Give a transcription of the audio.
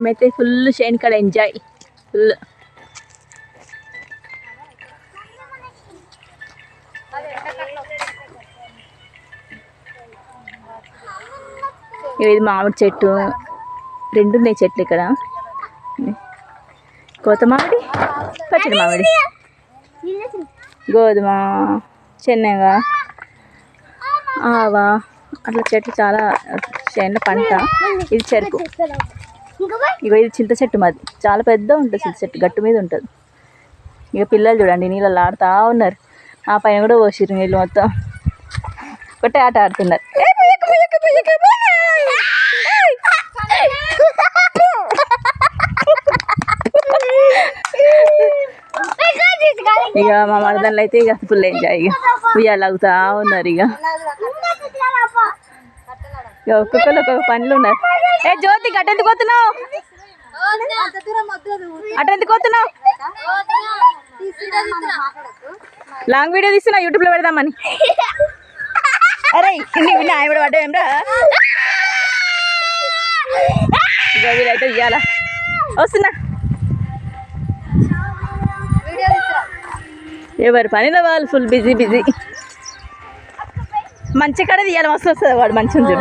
మేమైతే full shine కాడ enjoy. Full. ఇది మామిడి చెట్టు. రెండు ఉన్నాయి చెట్లు ఇక్కడ. కోత మామిడి? పచ్చడి మామిడి. గోధుమ చెన్నగా ఆవా. అట్లా చెట్లు చాలా చేనుల పంట. ఇది చెరుకు. ఇగో ఇది చింత చెట్టు మాది. చాలా పెద్ద ఉంటుంది చింత చెట్టు గట్టు మీద ఉంటుంది. ఇక పిల్లలు చూడండి నీళ్ళలో ఆడుతూ ఉన్నారు. ఆ పైన కూడా పోసిరు నీళ్ళు మొత్తం. ఒకటే ఆట ఆడుతున్నారు. ఇక మా మరదళ్ళు అయితే ఇక ఫుల్ ఎంజాయ్ ఇక ఉయ్యాలగుతా ఉన్నారు ఇక ఒక్కొక్కరు ఒక్కొక్క పనులు ఉన్నారు. ఏ జ్యోతి గట్ట ఎందుకు పోతున్నావు? అటు ఎందుకు పోతున్నావు? లాంగ్ వీడియో తీస్తున్నా యూట్యూబ్లో పెడదామని. అరే ఇన్ని విన్నా ఆవిడ పడ్డా ఇక వీడైతే ఇయ్యాలా. వస్తున్నా. ఎవరి పనిలో వాళ్ళు ఫుల్ బిజీ బిజీ మంచి కడ తీయాలి మస్తు వస్తుంది వాడు మంచి ఉంది